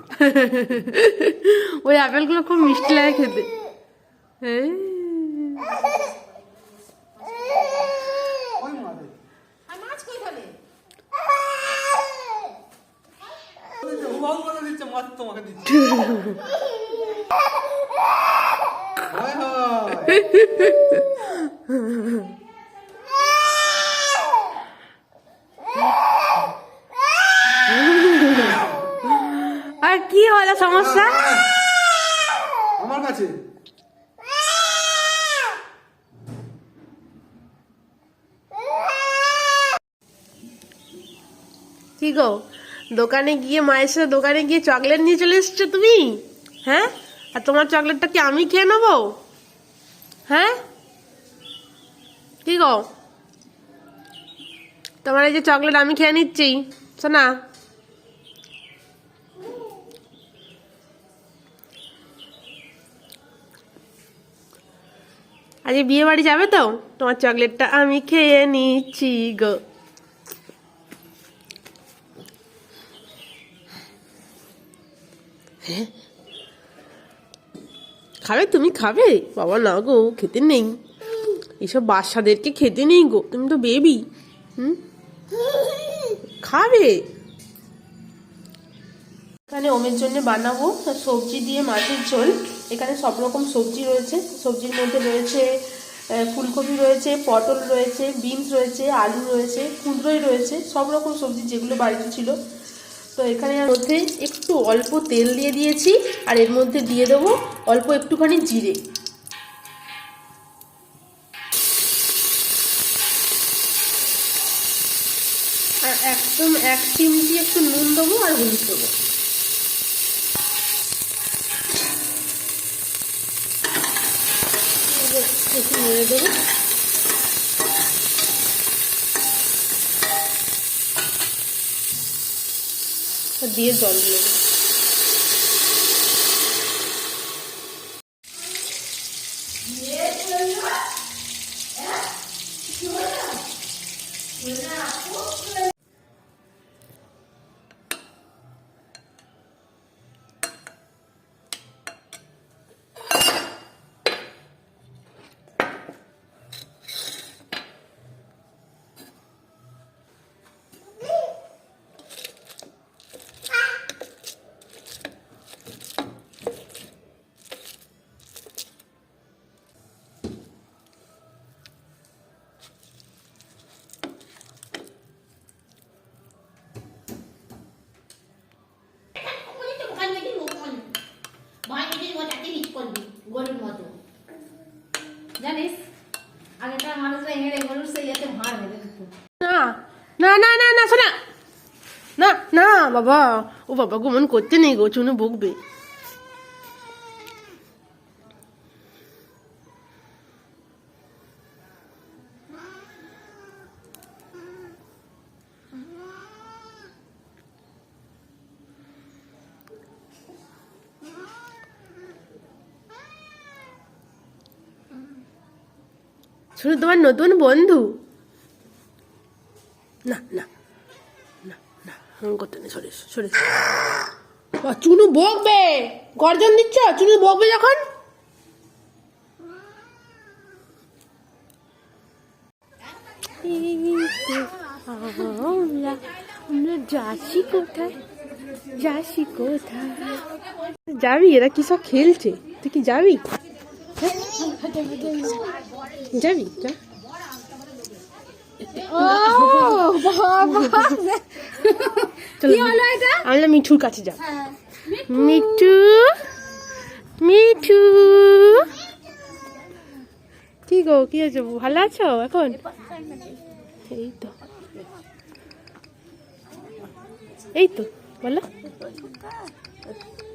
ওই আপেলগুলো খুব মিষ্টি লাগে খেতে। এই। ওই মারে আর মাছ কই খাবে উবাউ করে দিচ্ছে মাছ তোমাকে দিচ্ছে হয় হয় আর কি হলো সমস্যা? আমার কাছে। কি গো? দোকানে গিয়ে মায়ের সাথে দোকানে গিয়ে চকলেট নিয়ে চলে এসছো তুমি? হ্যাঁ? আর তোমার চকলেটটা কি আমি খেয়ে নেব? হ্যাঁ? কি গো? তোমার এই যে চকলেট আমি খেয়ে নিচ্ছি শোনা? আজ বিয়ে বাড়ি যাবে তো? তোমার চকলেটটা আমি খেয়ে নিচ্ছি গো। খাবে? তুমি খাবে? বাবা, না গো, খেতে নেই। এসব বাচ্চাদেরকে খেতে নেই গো। তুমি তো বেবি। হুম? খাবে? এখানে ওমের জন্য বানাবো। সবজি দিয়ে মাছের ঝোল। এখানে সব রকম সবজি রয়েছে। সবজির মধ্যে রয়েছে ফুলকপি রয়েছে, পটল রয়েছে, বিনস রয়েছে, আলু রয়েছে, কুঁদরোই রয়েছে, সব রকম সবজি যেগুলো বাড়িতে ছিল। তো এখানে মধ্যে একটু অল্প তেল দিয়ে দিয়েছি আর এর মধ্যে দিয়ে দেবো অল্প একটুখানি জিরে। আর একদম এক চিমটি একটু নুন দেবো আর হলুদ দেবো। একটু নেড়ে দেবো। দিয়ে জল দিয়ে দেবো। ওই ওটাকে হিট করবি, গরুর মতো। জানিস, আগেকার মানুষরা এনে গরুর সেই ইয়েতে ভাড় বেঁধে না না না না না, শোনা। না না, বাবা, ও বাবা গুমন করতে নেই গো, চুনু বকবে। শুধু তোমার নতুন বন্ধু? না না না না এরকম করতে নেই সরে সরে। চুনু বকবে। গর্জন দিচ্ছ? চুনু বকবে যখন? আমরা আমরা যাচ্ছি কোথায় যাচ্ছি কোথায় যাবি? এরা কি সব খেলছে? তুই কি যাবি? হ্যাঁ? যাবি? যা। চলো আমরা মিঠুর কাছে যাব মিঠু মিঠু। কি গো কি হয়েছে? ভালো আছো এখন? এই তো। এই তো বলো। হ্যাঁ, হ্যাঁ